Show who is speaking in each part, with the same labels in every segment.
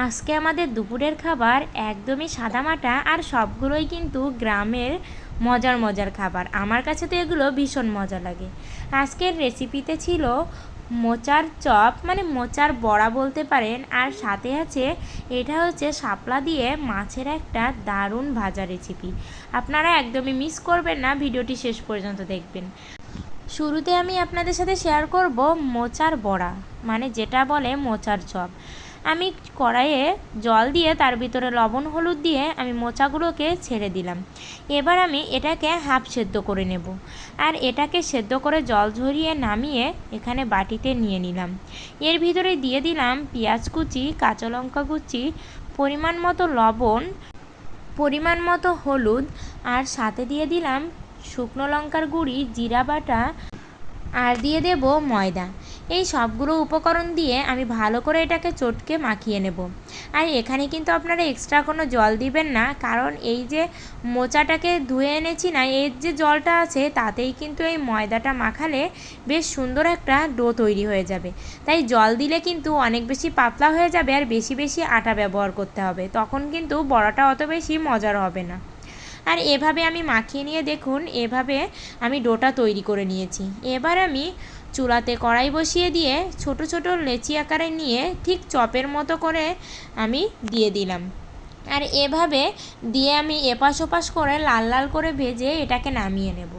Speaker 1: আজকে আমাদের দুপুরের খাবার একদমই সাদামাটা আর সবগুলোই কিন্তু গ্রামের মজার মজার খাবার। আমার কাছে তো এগুলো ভীষণ মজা লাগে। আজকের রেসিপিতে ছিল মোচার চপ মানে মোচার বড়া বলতে পারেন, আর সাথে আছে এটা হচ্ছে শাপলা দিয়ে মাছের একটা দারুণ ভাজা রেসিপি আপনারা একদমই মিস করবেন না, ভিডিওটি শেষ পর্যন্ত দেখবেন। শুরুতে আমি আপনাদের সাথে শেয়ার করব মোচার বড়া মানে যেটা বলে মোচার চপ। আমি কড়াইয়ে জল দিয়ে তার ভিতরে লবণ, হলুদ দিয়ে আমি মোচাগুলোকে ছেড়ে দিলাম। এবার আমি এটাকে হাফ সেদ্ধ করে নেব। আর এটাকে সেদ্ধ করে জল ঝরিয়ে নামিয়ে এখানে বাটিতে নিয়ে নিলাম। এর ভিতরে দিয়ে দিলাম পেঁয়াজ কুচি, কাঁচা লঙ্কা কুচি, পরিমাণ মতো লবণ, পরিমাণ মতো হলুদ, আর সাথে দিয়ে দিলাম শুকনো লঙ্কার গুঁড়ি, জিরা বাটা, আর দিয়ে দেব ময়দা। এই সবগুলো উপকরণ দিয়ে আমি ভালো করে এটাকে চটকে মাখিয়ে নেব। আর এখানে কিন্তু আপনারা এক্সট্রা কোনো জল দিবেন না, কারণ এই যে মোচাটাকে ধুয়ে এনেছি না, এর যে জলটা আছে তাতেই কিন্তু এই ময়দাটা মাখালে বেশ সুন্দর একটা ডো তৈরি হয়ে যাবে। তাই জল দিলে কিন্তু অনেক বেশি পাতলা হয়ে যাবে আর বেশি বেশি আটা ব্যবহার করতে হবে, তখন কিন্তু বড়াটা অত বেশি মজার হবে না। আর এভাবে আমি মাখিয়ে নিয়ে দেখুন, এভাবে আমি ডোটা তৈরি করে নিয়েছি। এবার আমি চুলাতে কড়াই বসিয়ে দিয়ে ছোট ছোট লেচি আকারে নিয়ে ঠিক চপের মতো করে আমি দিয়ে দিলাম। আর এভাবে দিয়ে আমি এপাশ ওপাশ করে লাল লাল করে ভেজে এটাকে নামিয়ে নেব।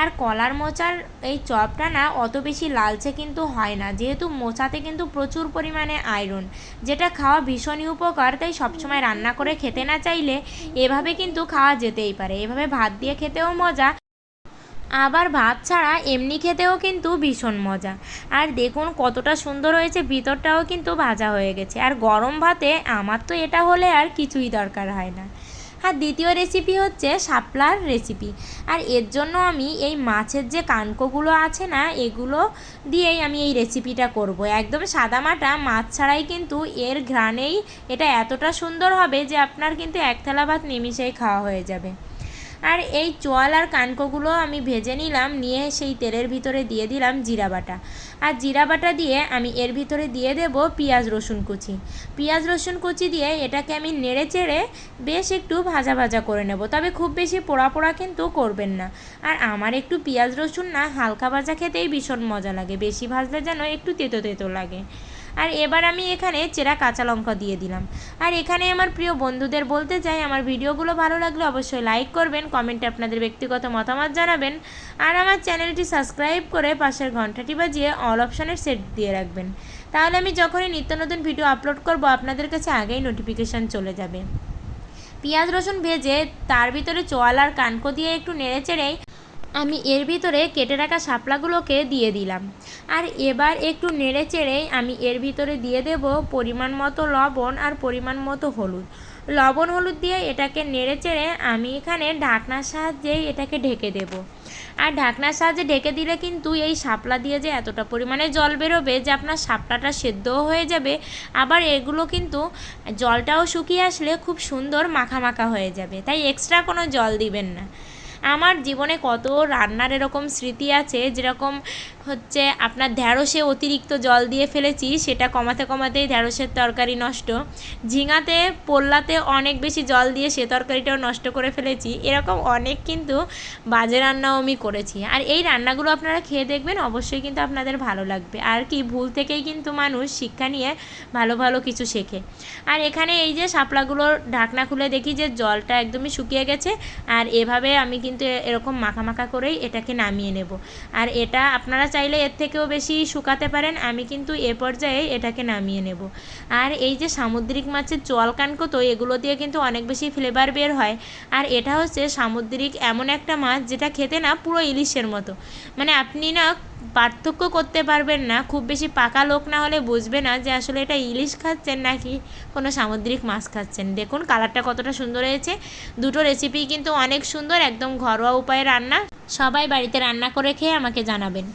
Speaker 1: আর কলার মোচার এই চপটা না অত বেশি লালচে কিন্তু হয় না, যেহেতু মোচাতে কিন্তু প্রচুর পরিমাণে আয়রন, যেটা খাওয়া ভীষণই উপকার, তাই সবসময় রান্না করে খেতে না চাইলে এভাবে কিন্তু খাওয়া যেতেই পারে। এভাবে ভাত দিয়ে খেতেও মজা আবার ভাত ছাড়া এমনি খেতেও কিন্তু ভীষণ মজা। আর দেখুন কতটা সুন্দর হয়েছে, ভিতরটাও কিন্তু ভাজা হয়ে গেছে। আর গরম ভাতে আমার তো এটা হলে আর কিছুই দরকার হয় না। আর দ্বিতীয় রেসিপি হচ্ছে শাপলার রেসিপি আর এর জন্য আমি এই মাছের যে কানকোগুলো আছে না, এগুলো দিয়েই আমি এই রেসিপিটা করব। একদম সাদামাটা মাছ ছাড়াই কিন্তু এর ঘ্রাণেই এটা এতটা সুন্দর হবে যে আপনার কিন্তু এক থালা ভাত নিমিষেই খাওয়া হয়ে যাবে। আর এই চোয়াল আর কানকোগুলো আমি ভেজে নিলাম, নিয়ে সেই তেলের ভিতরে দিয়ে দিলাম জিরা বাটা। আর জিরা বাটা দিয়ে আমি এর ভিতরে দিয়ে দেব পেঁয়াজ রসুন কুচি। পেঁয়াজ রসুন কুচি দিয়ে এটাকে আমি নেড়ে চেড়ে বেশ একটু ভাজা ভাজা করে নেব। তবে খুব বেশি পোড়া পোড়া কিন্তু করবেন না। আর আমার একটু পেঁয়াজ রসুন না, হালকা ভাজা খেতেই ভীষণ মজা লাগে। বেশি ভাজলে যেন একটু তেতো তেতো লাগে। আর এবার আমি এখানে চেরা কাঁচা লঙ্কা দিয়ে দিলাম। আর এখানে আমার প্রিয় বন্ধুদের বলতে চাই, আমার ভিডিওগুলো ভালো লাগলে অবশ্যই লাইক করবেন, কমেন্টে আপনাদের ব্যক্তিগত মতামত জানাবেন, আর আমার চ্যানেলটি সাবস্ক্রাইব করে পাশের ঘন্টাটি বাজিয়ে অল অপশানের সেট দিয়ে রাখবেন। তাহলে আমি যখনই নিত্য নতুন ভিডিও আপলোড করব, আপনাদের কাছে আগেই নোটিফিকেশান চলে যাবে। পেঁয়াজ রসুন ভেজে তার ভিতরে চোয়াল আর কানকো দিয়ে একটু নেড়ে চেড়েই আমি এর ভিতরে কেটে রাখা শাপলাগুলোকে দিয়ে দিলাম। আর এবার একটু নেড়ে চেড়ে আমি এর ভিতরে দিয়ে দেব পরিমাণ মতো লবণ আর পরিমাণ মতো হলুদ। লবণ হলুদ দিয়ে এটাকে নেড়ে চেড়ে আমি এখানে ঢাকনার সাহায্যেই এটাকে ঢেকে দেব। আর ঢাকনার সাহায্যে ঢেকে দিলে কিন্তু এই শাপলা দিয়ে যে এতটা পরিমাণে জল বেরোবে যে আপনার শাপলাটা সেদ্ধও হয়ে যাবে, আবার এগুলো কিন্তু জলটাও শুকিয়ে আসলে খুব সুন্দর মাখা মাখা হয়ে যাবে। তাই এক্সট্রা কোনো জল দিবেন না। আমার জীবনে কত রান্নার এরকম স্মৃতি আছে, যেরকম হচ্ছে আপনার ঢ্যাঁড়সে অতিরিক্ত জল দিয়ে ফেলেছি, সেটা কমাতে কমাতেই ঢ্যাঁড়সের তরকারি নষ্ট। ঝিঙাতে, পোল্লাতে অনেক বেশি জল দিয়ে সে তরকারিটাও নষ্ট করে ফেলেছি। এরকম অনেক কিন্তু বাজে রান্নাও আমি করেছি। আর এই রান্নাগুলো আপনারা খেয়ে দেখবেন, অবশ্যই কিন্তু আপনাদের ভালো লাগবে। আর কি, ভুল থেকেই কিন্তু মানুষ শিক্ষা নিয়ে ভালো ভালো কিছু শেখে। আর এখানে এই যে শাপলাগুলো ঢাকনা খুলে দেখি যে জলটা একদমই শুকিয়ে গেছে, আর এভাবে আমি কিন্তু এরকম মাখা মাখা করেই এটাকে নামিয়ে নেব। আর এটা আপনারা চাইলে এর থেকেও বেশি শুকাতে পারেন, আমি কিন্তু এ পর্যায়ে এটাকে নামিয়ে নেব। আর এই যে সামুদ্রিক মাছের চোয়াল তো, এগুলো দিয়ে কিন্তু অনেক বেশি ফ্লেভার বের হয়। আর এটা হচ্ছে সামুদ্রিক এমন একটা মাছ যেটা খেতে না পুরো ইলিশের মতো। মানে আপনি না পার্থক্য করতে পারবেন না, খুব বেশি পাকা লোক না হলে বুঝবে না যে আসলে এটা ইলিশ খাচ্ছেন নাকি কোনো সামুদ্রিক মাছ খাচ্ছেন। দেখুন কালারটা কতটা সুন্দর হয়েছে। দুটো রেসিপি কিন্তু অনেক সুন্দর, একদম ঘরোয়া উপায়ে রান্না। সবাই বাড়িতে রান্না করে খেয়ে আমাকে জানাবেন।